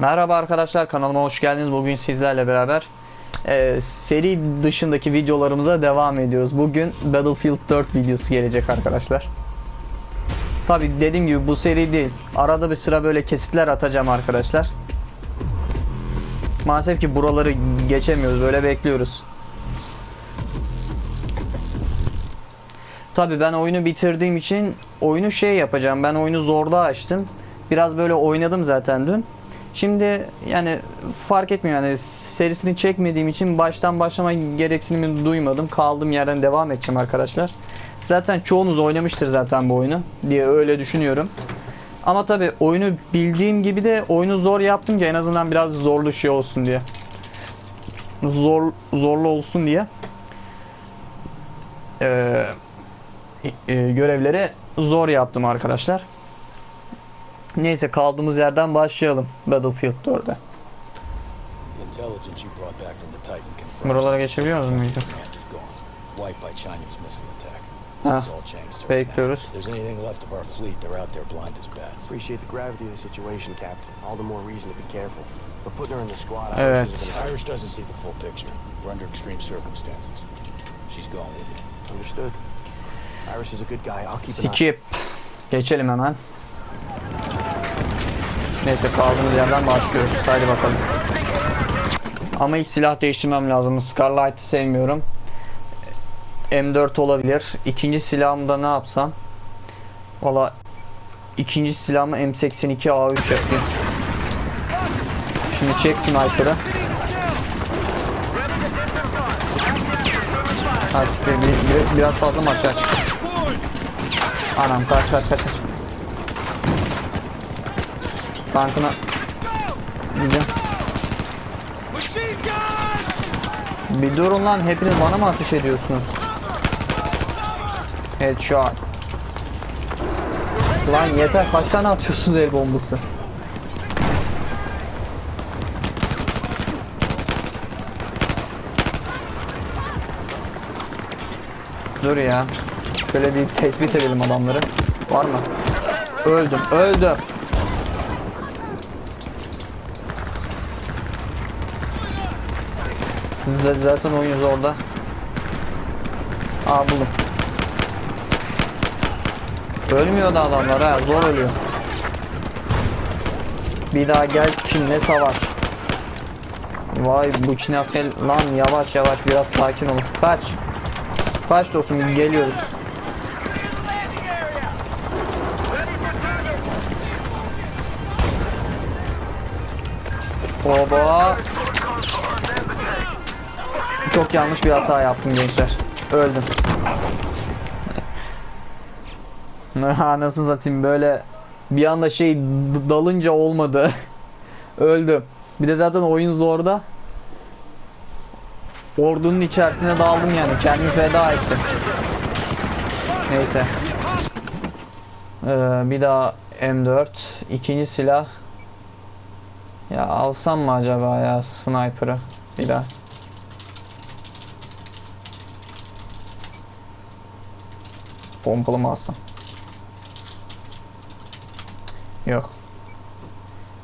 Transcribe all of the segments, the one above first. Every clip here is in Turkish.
Merhaba arkadaşlar kanalıma hoş geldiniz. Bugün sizlerle beraber e, seri dışındaki videolarımıza devam ediyoruz. Bugün Battlefield 4 videosu gelecek arkadaşlar. Tabi dediğim gibi bu seri değil. Arada bir sıra böyle kesitler atacağım arkadaşlar. Maalesef ki buraları geçemiyoruz. Böyle bekliyoruz. Tabi ben oyunu bitirdiğim için oyunu şey yapacağım. Ben oyunu zorda açtım. Biraz böyle oynadım zaten dün. Şimdi yani fark etmiyor yani serisini çekmediğim için baştan başlama gereksinimi duymadım. Kaldığım yerden devam edeceğim arkadaşlar. Zaten çoğunuz oynamıştır zaten bu oyunu diye öyle düşünüyorum. Ama tabi oyunu bildiğim gibi de oyunu zor yaptım ki en azından biraz zorlu şey olsun diye. Zor zorlu olsun diye. Ee, e, görevleri zor yaptım arkadaşlar. Neyse kaldığımız yerden başlayalım Battlefield 4'e. Intelligence you brought back from the Titan confirms Buralara geçebiliyor. This Ha, bekliyoruz. now. If there's anything left of our fleet, they're out there blind as bats. Appreciate the gravity of the situation, Captain. All the more reason to be careful. But putting her in the squad, Evet. Iris isn't gonna Irish doesn't see the full picture. We're under extreme circumstances. She's gone with you. Understood. Iris is a good guy. I'll keep an eye. Skip. Geçelim hemen. Neyse kaldığımız yerden başlıyoruz. Haydi bakalım. Ama ilk silah değiştirmem lazım. Scarlight'ı sevmiyorum. M4 olabilir. İkinci silahımda ne yapsam? Valla ikinci silahımı M82 A3 yapayım. Şimdi çek sniper'ı. Artık bir, bir- biraz fazla maç aç. Anam kaç kaç kaç kaç. Tankına gideceğim. Bir durun lan hepiniz bana mı ateş ediyorsunuz? Headshot. Lan yeter kaç tane atıyorsunuz el bombası? Dur ya. Şöyle bir tespit edelim adamları. Var mı? Öldüm, öldüm. Zaten oyun orada. Aa buldum. Ölmüyor da adamlar ha, zor ölüyor. Bir daha gel Çin'le savaş. Vay bu Çin asker lan yavaş yavaş biraz sakin olun. Kaç. Kaç dostum geliyoruz. Oba. Çok yanlış bir hata yaptım gençler. Öldüm. Anasını satayım böyle bir anda şey dalınca olmadı. Öldüm. Bir de zaten oyun zorda. Ordunun içerisine daldım yani. Kendimi feda ettim. Neyse. Ee, bir daha M4. ikinci silah. Ya alsam mı acaba ya sniper'ı? Bir daha. Pompalı mı alsam? Yok.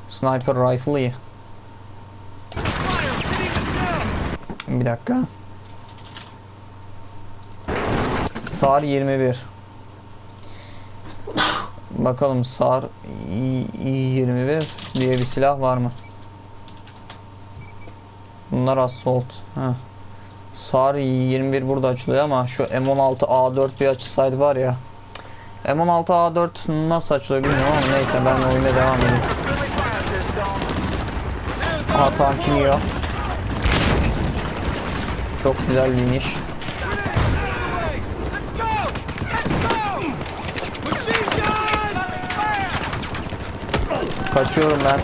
Sniper rifle iyi. Bir dakika. SAR 21. Bakalım SAR i- i- 21 diye bir silah var mı? Bunlar assault. Ha. SAR 21 burada açılıyor ama şu M16 A4 bir açılsaydı var ya. M16 A4 nasıl açılıyor bilmiyorum ama neyse ben oyuna devam edeyim. Aha tank iniyor. Çok güzel bir iniş. Kaçıyorum ben.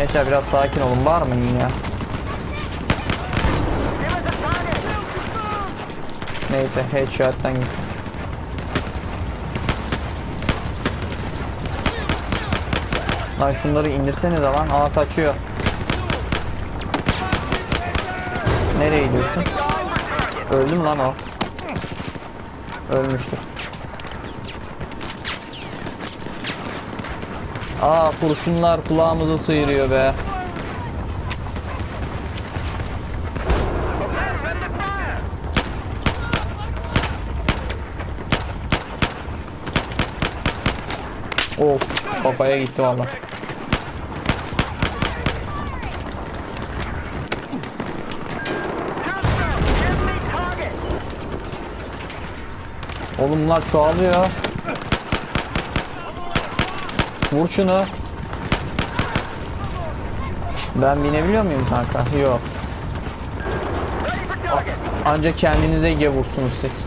Gençler biraz sakin olun var mı ya? Neyse headshot'tan git. Lan şunları indirseniz lan. Aa kaçıyor. Nereye gidiyorsun? Öldü mü lan o? Ölmüştür. Aa kurşunlar kulağımızı sıyırıyor be. Of kafaya gitti valla. Oğlum bunlar çoğalıyor. Vur şunu. Ben binebiliyor muyum kanka? Yok. Ancak kendinize Ege vursunuz siz.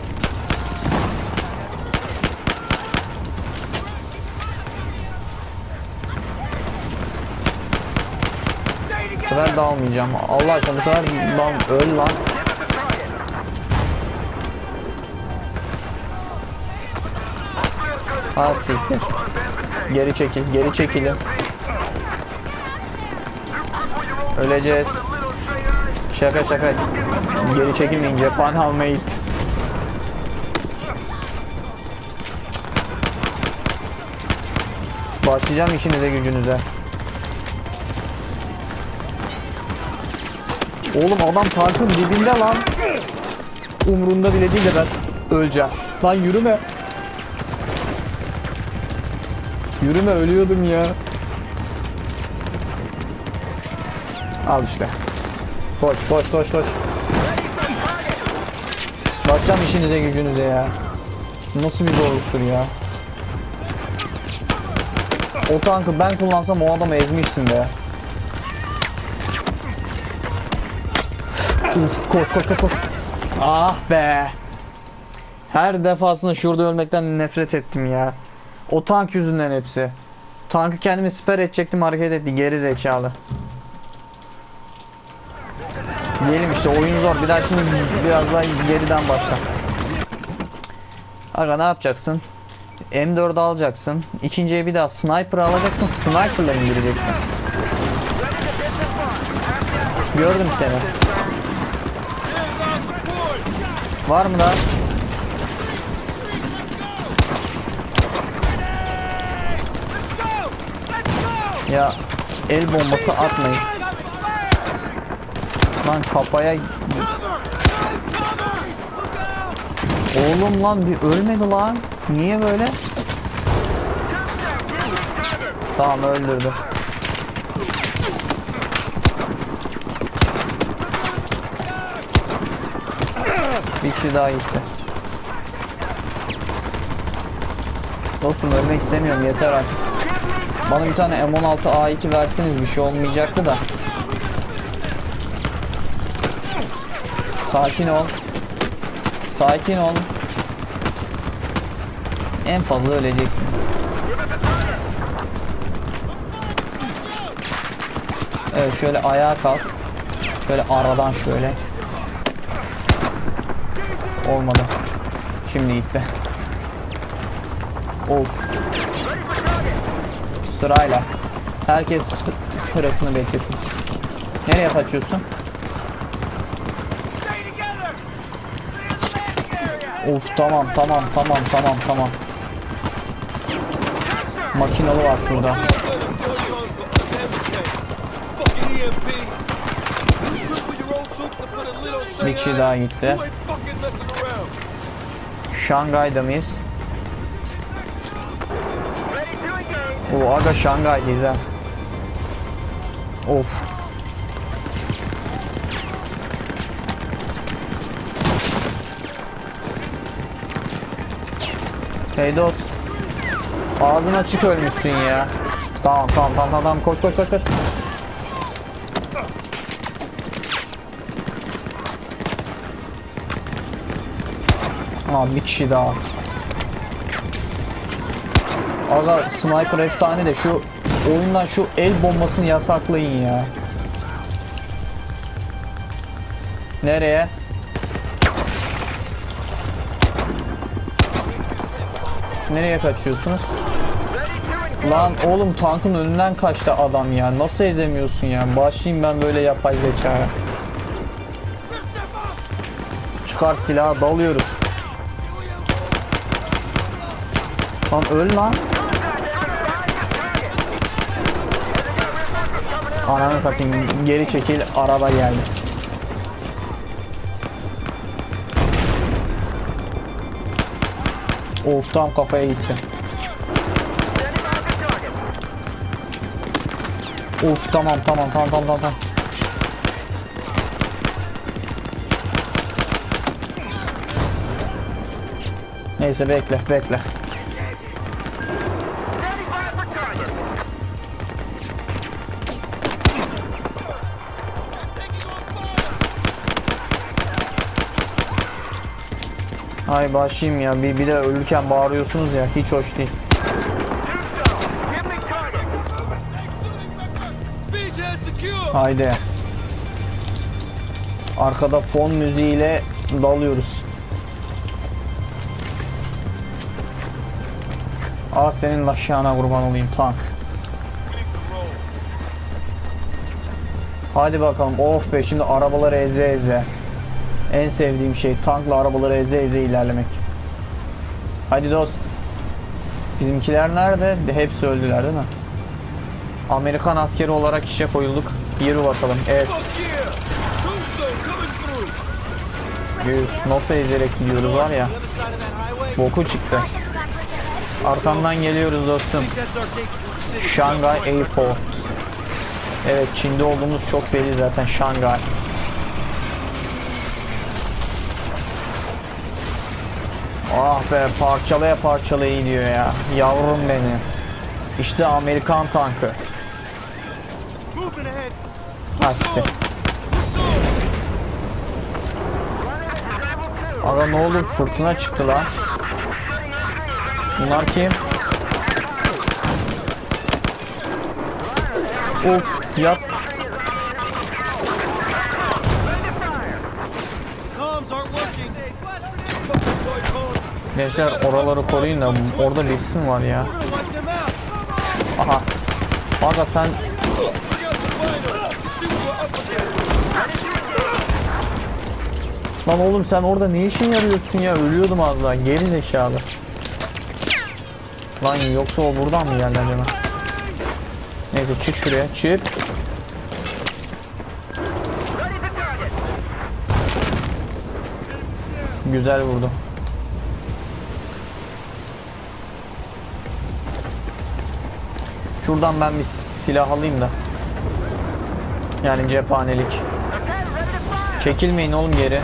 Bu sefer dağılmayacağım. Allah aşkına bu sefer lan öl lan. Ha siktir. Geri çekil, geri çekilin. Öleceğiz. Şaka şaka. Geri çekilmeyin cephane almaya git. Başlayacağım işinize gücünüze. Oğlum adam tankın dibinde lan. Umrunda bile değil de ben öleceğim. Lan yürüme. Yürüme ölüyordum ya. Al işte. Koş koş koş koş. Bakacağım işinize gücünüze ya. Nasıl bir zorluktur ya. O tankı ben kullansam o adamı ezmişsin be. Uf, koş koş koş koş. Ah be. Her defasında şurada ölmekten nefret ettim ya. O tank yüzünden hepsi. Tankı kendimi siper edecektim hareket etti geri zekalı. Diyelim işte oyun zor. Bir daha şimdi biraz daha geriden başla. Aga ne yapacaksın? M4 alacaksın. İkinciye bir daha sniper alacaksın. Sniper'la indireceksin. Gördüm seni. Var mı daha? Ya el bombası atmayın. Lan kafaya Oğlum lan bir ölmedi lan. Niye böyle? Tamam öldürdü. Bir kişi daha gitti. Dostum ölmek istemiyorum yeter artık. Bana bir tane M16 A2 verseniz bir şey olmayacaktı da. Sakin ol. Sakin ol. En fazla öleceksin. Evet şöyle ayağa kalk. Şöyle aradan şöyle. Olmadı. Şimdi gitti. Of. Sırayla. Herkes sırasını beklesin. Nereye kaçıyorsun? Of tamam tamam tamam tamam tamam. Makinalı var şurada. Bir kişi daha gitti. Şangay'da mıyız? O aga Şangay'dayız ha. Of. Hey dost. Ağzın açık ölmüşsün ya. Tamam tamam tamam, tamam. koş koş koş koş. Aa bir kişi daha. Aga sniper efsane de şu oyundan şu el bombasını yasaklayın ya. Nereye? Nereye kaçıyorsunuz? Lan oğlum tankın önünden kaçtı adam ya. Nasıl ezemiyorsun ya? Başlayayım ben böyle yapay zekaya. Çıkar silahı dalıyoruz. Lan öl lan. Ananı satayım geri çekil araba geldi. Of tam kafaya gitti. Of tamam tamam tamam tamam tamam. Neyse bekle bekle. Ay başlayayım ya bir, bir de ölürken bağırıyorsunuz ya hiç hoş değil. Haydi. Arkada fon müziğiyle dalıyoruz. Aa senin laşağına kurban olayım tank. Hadi bakalım of be şimdi arabaları eze eze. En sevdiğim şey tankla arabaları eze eze ilerlemek. Hadi dost. Bizimkiler nerede? De hepsi öldüler değil mi? Amerikan askeri olarak işe koyulduk. Yürü bakalım. Es. Yuh, Nasıl ezerek gidiyoruz var ya. Boku çıktı. Arkandan geliyoruz dostum. Shanghai Airport. Evet Çin'de olduğumuz çok belli zaten Şangay. Ah be parçalaya parçalaya gidiyor ya. Yavrum benim. İşte Amerikan tankı. Hadi. Aga ne olur fırtına çıktı lan. Bunlar kim? Of yat. Gençler oraları koruyun da orada birisi var ya? Aha. Aga sen Lan oğlum sen orada ne işin yarıyorsun ya? Ölüyordum az daha. Geri zekalı. Lan yoksa o buradan mı geldi acaba? Neyse çık şuraya. Çık. Güzel vurdu. Şuradan ben bir silah alayım da. Yani cephanelik. Çekilmeyin oğlum geri.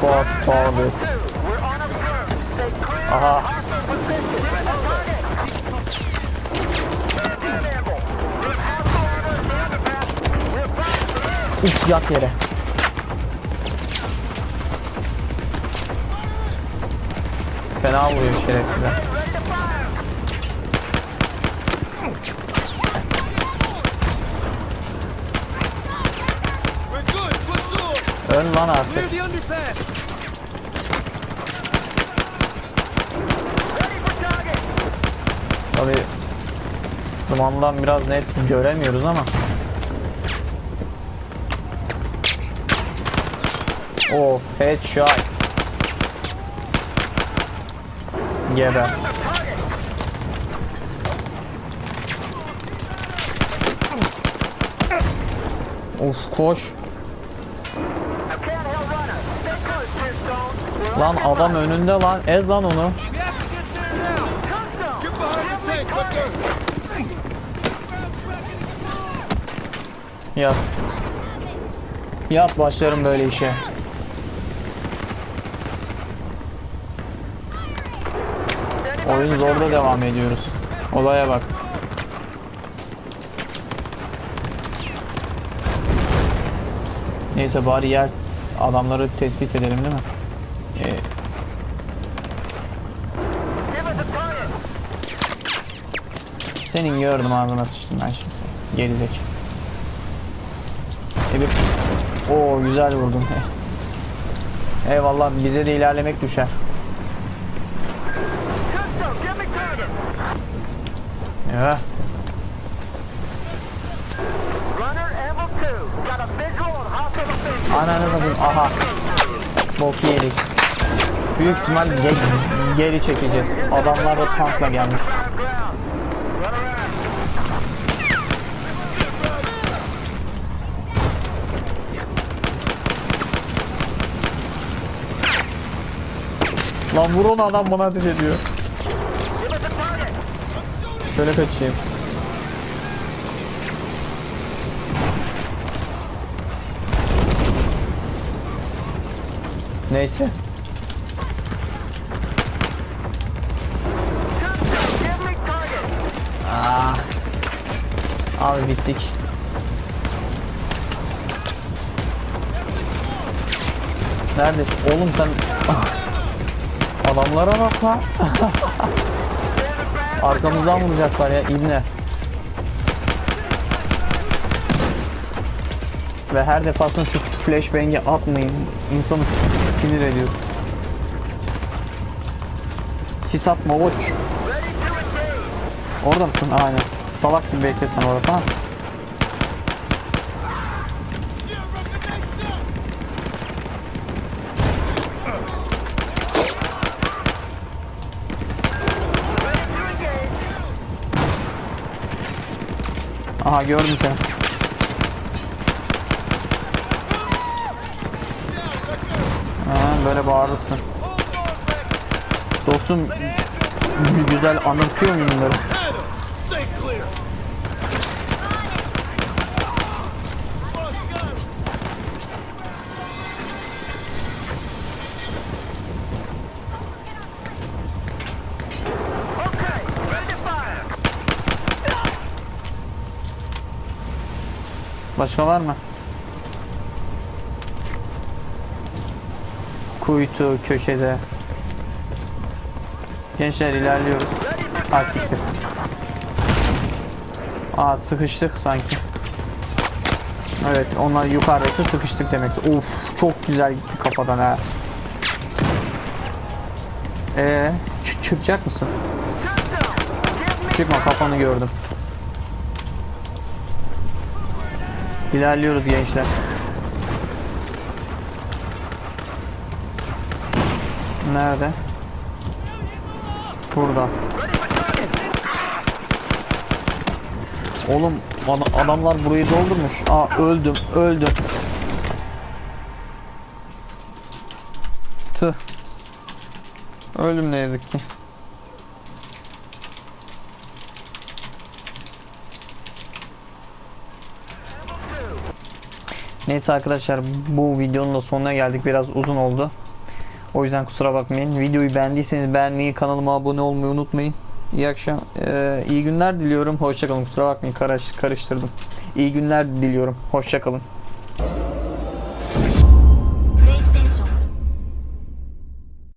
Fuck target. Aha. Uf yat yere. Fena vuruyor şerefsizler. Ön lan artık. Tabi dumandan biraz net göremiyoruz ama. Oh headshot. Geber. Of koş. Lan adam önünde lan. Ez lan onu. Yat. Yat başlarım böyle işe. Oyun zorda devam ediyoruz. Olaya bak. Neyse bari yer adamları tespit edelim değil mi? Ee, senin gördüm ağzına sıçtım ben şimdi seni. Gerizek. E bir... Oo güzel vurdun. Eyvallah bize de ilerlemek düşer. Evet. Ananı satayım aha. Bok yedik. büyük ihtimal ge- geri çekeceğiz. Adamlar da tankla gelmiş. Lan vur onu adam bana ateş ediyor. Şöyle kaçayım. Neyse. Ah. Abi bittik. Neredesin? Oğlum sen... Ah. Adamlara bak lan. Arkamızdan vuracaklar ya ibne. Ve her defasında şu flashbang'i atmayın. İnsanı sinir ediyor. Sit atma uç. Orada mısın? Aynen. Salak gibi bekle sen orada tamam. Aha gördüm seni. Ha, böyle bağırırsın. Dostum güzel anlatıyor muyum bunları? Başka var mı? Kuytu köşede. Gençler ilerliyoruz. Ha siktir. Aa sıkıştık sanki. Evet onlar yukarıdaysa sıkıştık demekti. Of çok güzel gitti kafadan ha. Ee, çıkacak mısın? Çıkma kafanı gördüm. İlerliyoruz gençler. Nerede? Burada. Oğlum ad- adamlar burayı doldurmuş. Aa öldüm, öldüm. Tüh. Öldüm ne yazık ki. Neyse arkadaşlar bu videonun da sonuna geldik. Biraz uzun oldu. O yüzden kusura bakmayın. Videoyu beğendiyseniz beğenmeyi, kanalıma abone olmayı unutmayın. İyi akşam, eee, iyi günler diliyorum. Hoşçakalın. Kusura bakmayın karış, karıştırdım. İyi günler diliyorum. Hoşçakalın.